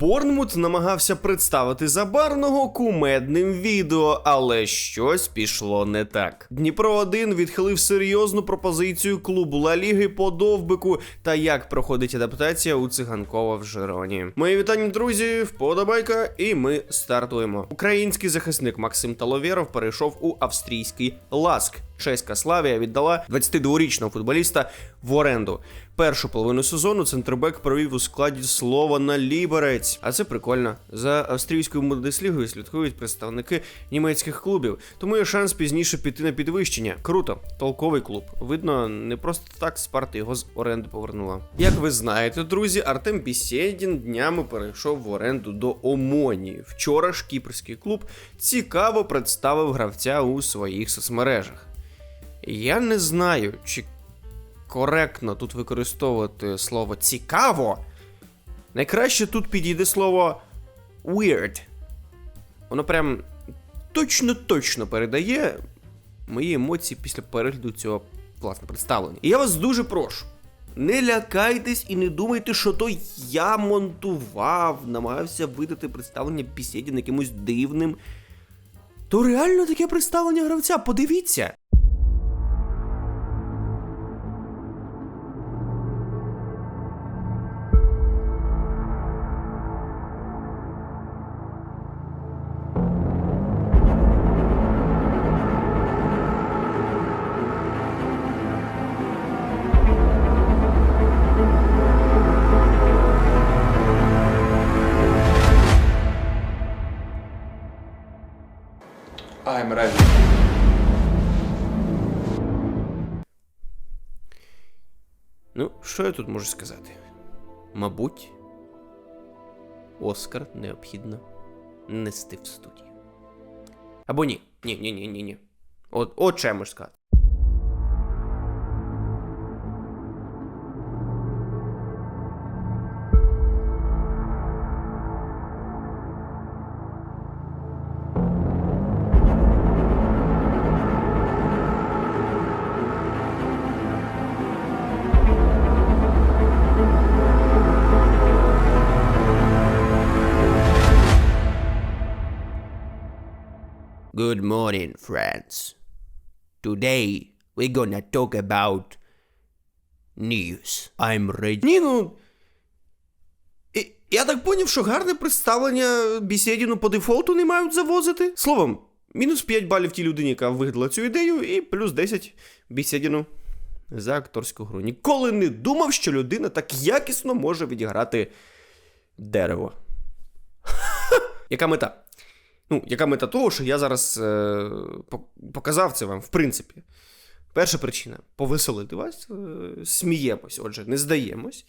Борнмут намагався представити забарного кумедним відео, але щось пішло не так. Дніпро 1 відхилив серйозну пропозицію клубу Ла Ліги по довбику та як проходить адаптація у циганкова в Жироні. Мої вітання, друзі, вподобайка, і ми стартуємо. Український захисник Максим Таловєров перейшов у австрійський Ласк. Чеська Славія віддала 22-річного футболіста в оренду. Першу половину сезону центрбек провів у складі Слована Ліберець. А це прикольно. За австрійською Бундеслігою слідкують представники німецьких клубів, тому є шанс пізніше піти на підвищення. Круто, толковий клуб. Видно, не просто так Спарта його з оренди повернула. Як ви знаєте, друзі, Артем Бісєдін днями перейшов в оренду до Омонії. Вчора ж кіпрський клуб цікаво представив гравця у своїх соцмережах. Я не знаю, чи коректно тут використовувати слово цікаво. Найкраще тут підійде слово weird. Воно прям точно-точно передає мої емоції після перегляду цього власне представлення. І я вас дуже прошу. Не лякайтесь і не думайте, що то я монтував, намагався видати представлення Бісєдін якимось дивним. То реально таке представлення гравця, подивіться. Що я тут можу сказати? Мабуть, Оскар необхідно нести в студію. Або ні. Ні, ні, ні, ні, ні. От, от що я можу сказати. Good morning, friends. Today we're gonna talk about news. I'm ready. Ні, ну. і- Я так поняв, що гарне представлення Бісєдіну по дефолту не мають завозити. Словом, мінус 5 балів тій людині, яка вигадала цю ідею, і плюс 10 Бісєдіну за акторську гру. Ніколи не думав, що людина так якісно може відіграти дерево. Яка мета? Ну, яка мета того, що я зараз е, показав це вам, в принципі. Перша причина повеселити вас, е, сміємось, отже, не здаємось.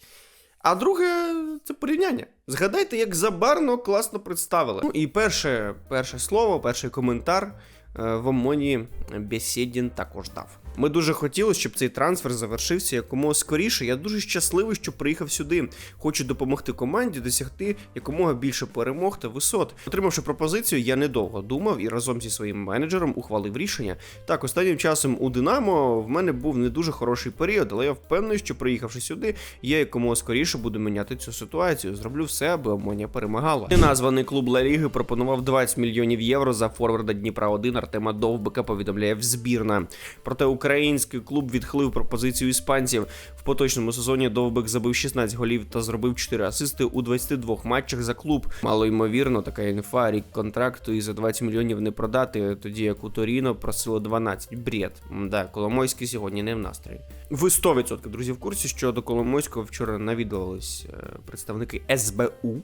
А друге, це порівняння. Згадайте, як забарно класно представили. Ну і перше, перше слово, перший коментар е, в ОМОНі Бесідін також дав. Ми дуже хотіли, щоб цей трансфер завершився якомога скоріше. Я дуже щасливий, що приїхав сюди. Хочу допомогти команді досягти якомога більше перемог та висот. Отримавши пропозицію, я недовго думав і разом зі своїм менеджером ухвалив рішення. Так, останнім часом у Динамо в мене був не дуже хороший період, але я впевнений, що приїхавши сюди, я якомога скоріше буду міняти цю ситуацію. Зроблю все, аби Омонія перемагала. Неназваний клуб Ла Ліги пропонував 20 мільйонів євро за форварда Дніпра 1 Артема Довбика. Повідомляє в збірна. Проте український клуб відхилив пропозицію іспанців. В поточному сезоні Довбик забив 16 голів та зробив 4 асисти у 22 матчах за клуб. Мало ймовірно, така інфа, рік контракту і за 20 мільйонів не продати, тоді як у Торіно просило 12. Бред. Да, Коломойський сьогодні не в настрої. Ви 100% друзі в курсі, що до Коломойського вчора навідувались е, представники СБУ,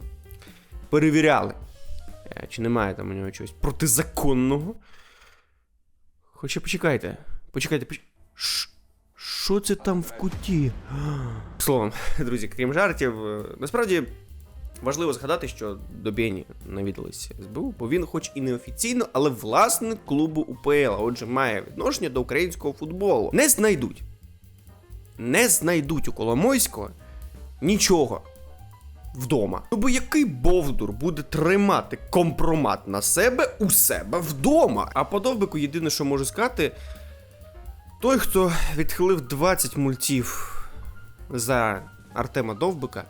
перевіряли, е, чи немає там у нього чогось протизаконного. Хоча почекайте, почекайте, поч... Що це там в куті? Словом, друзі, крім жартів, е, насправді важливо згадати, що до Бені навідались СБУ, бо він, хоч і неофіційно, але власник клубу УПЛ, а отже, має відношення до українського футболу. Не знайдуть. Не знайдуть у Коломойського нічого вдома. Ну бо який бовдур буде тримати компромат на себе у себе вдома? А по довбику єдине, що можу сказати, той, хто відхилив 20 мультів за Артема Довбика,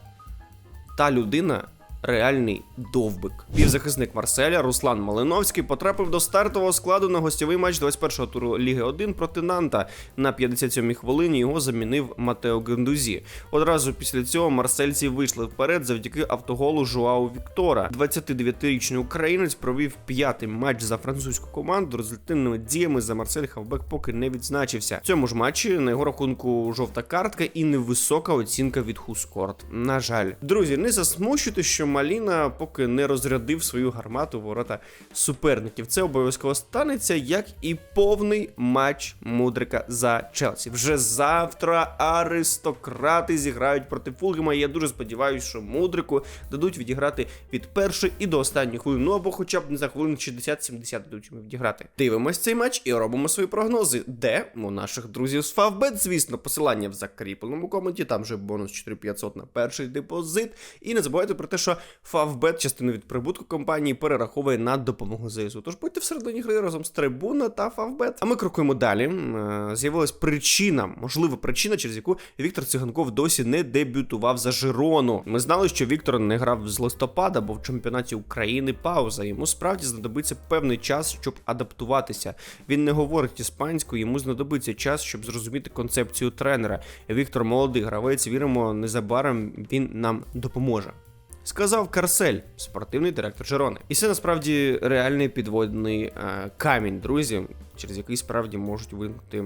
та людина реальний довбик. Півзахисник Марселя Руслан Малиновський потрапив до стартового складу на гостєвий матч 21-го туру Ліги 1 проти Нанта. На 57-й хвилині його замінив Матео Гендузі. Одразу після цього марсельці вийшли вперед завдяки автоголу Жуау Віктора. 29-річний українець провів п'ятий матч за французьку команду. Результативними діями за Марсель Хавбек поки не відзначився. В цьому ж матчі на його рахунку жовта картка і невисока оцінка від Хускорт. На жаль, друзі, не засмучуйте, що Маліна поки не розрядив свою гармату ворота суперників. Це обов'язково станеться, як і повний матч Мудрика за Челсі. Вже завтра аристократи зіграють проти Фулгема. Я дуже сподіваюся, що Мудрику дадуть відіграти від першої і до останньої хвилини. Ну або хоча б не за хвилин 60-70 дадуть йому відіграти. Дивимось цей матч і робимо свої прогнози. Де у наших друзів з Favbet, звісно, посилання в закріпленому коменті. Там же бонус 4500 на перший депозит. І не забувайте про те, що Favbet частину від прибутку компанії перераховує на допомогу ЗСУ. Тож будьте всередині гри разом з Трибуна та Favbet. А ми крокуємо далі. Е, З'явилась причина, можлива причина, через яку Віктор Циганков досі не дебютував за Жирону. Ми знали, що Віктор не грав з листопада, бо в чемпіонаті України пауза. Йому справді знадобиться певний час, щоб адаптуватися. Він не говорить іспанською, йому знадобиться час, щоб зрозуміти концепцію тренера. Віктор молодий гравець. Віримо, незабаром він нам допоможе. Сказав Карсель, спортивний директор Жерони. І це насправді реальний підводний е, камінь, друзі, через який справді можуть виникнути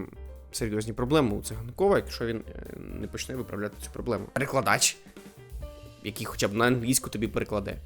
серйозні проблеми у циганкова, якщо він е, не почне виправляти цю проблему. Перекладач, який хоча б на англійську тобі перекладе.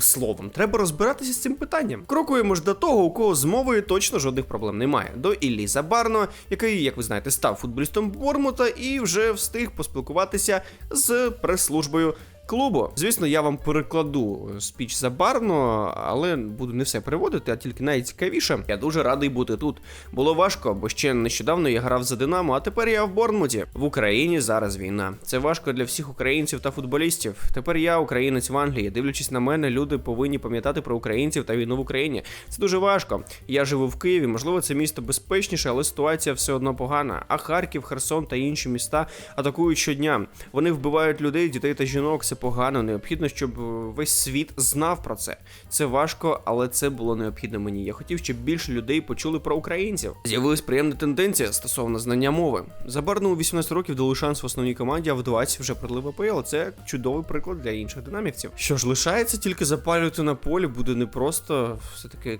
Словом, треба розбиратися з цим питанням. Крокуємо ж до того, у кого з мовою точно жодних проблем немає. До Іллі Забарно, який, як ви знаєте, став футболістом Бормута і вже встиг поспілкуватися з прес-службою. Клубу, звісно, я вам перекладу спіч забарно, але буду не все переводити, а тільки найцікавіше. Я дуже радий бути тут. Було важко, бо ще нещодавно я грав за Динамо, а тепер я в Борнмуті. В Україні зараз війна. Це важко для всіх українців та футболістів. Тепер я українець в Англії. Дивлячись на мене, люди повинні пам'ятати про українців та війну в Україні. Це дуже важко. Я живу в Києві. Можливо, це місто безпечніше, але ситуація все одно погана. А Харків, Херсон та інші міста атакують щодня. Вони вбивають людей, дітей та жінок. Це погано. Необхідно, щоб е, весь світ знав про це. Це важко, але це було необхідно мені. Я хотів, щоб більше людей почули про українців. З'явилась приємна тенденція стосовно знання мови. Забарно у 18 років дали шанс в основній команді, а в 20 вже прилив АПЛ. Це чудовий приклад для інших динамівців. Що ж лишається тільки запалювати на полі, буде не просто все таки.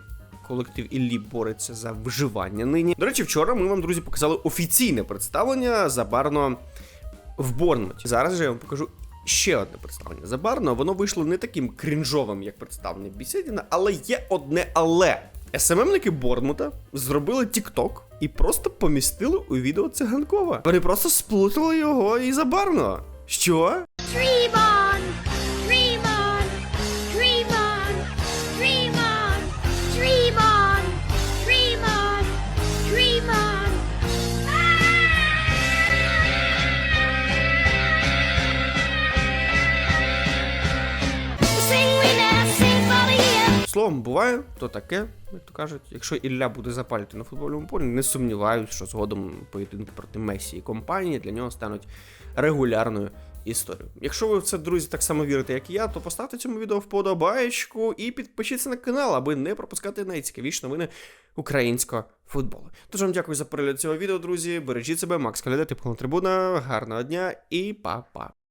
Колектив Іллі бореться за виживання нині. До речі, вчора ми вам, друзі, показали офіційне представлення забарно в Борнмуті. Зараз же я вам покажу ще одне представлення забарно. Воно вийшло не таким крінжовим, як представлення Бісідіна, але є одне але. СММники Борнмута зробили TikTok і просто помістили у відео циганкова. Вони просто сплутали його і забарно. Що? Dream Словом, буває, то таке, як то кажуть. Якщо Ілля буде запалювати на футбольному полі, не сумніваюсь, що згодом поєдинки проти Месі і компанії для нього стануть регулярною історією. Якщо ви в це, друзі, так само вірите, як і я, то поставте цьому відео вподобаєчку і підпишіться на канал, аби не пропускати найцікавіші новини українського футболу. Тож вам дякую за перегляд цього відео, друзі. Бережіть себе, Макс Каляда, Трибуна. Гарного дня і па-па.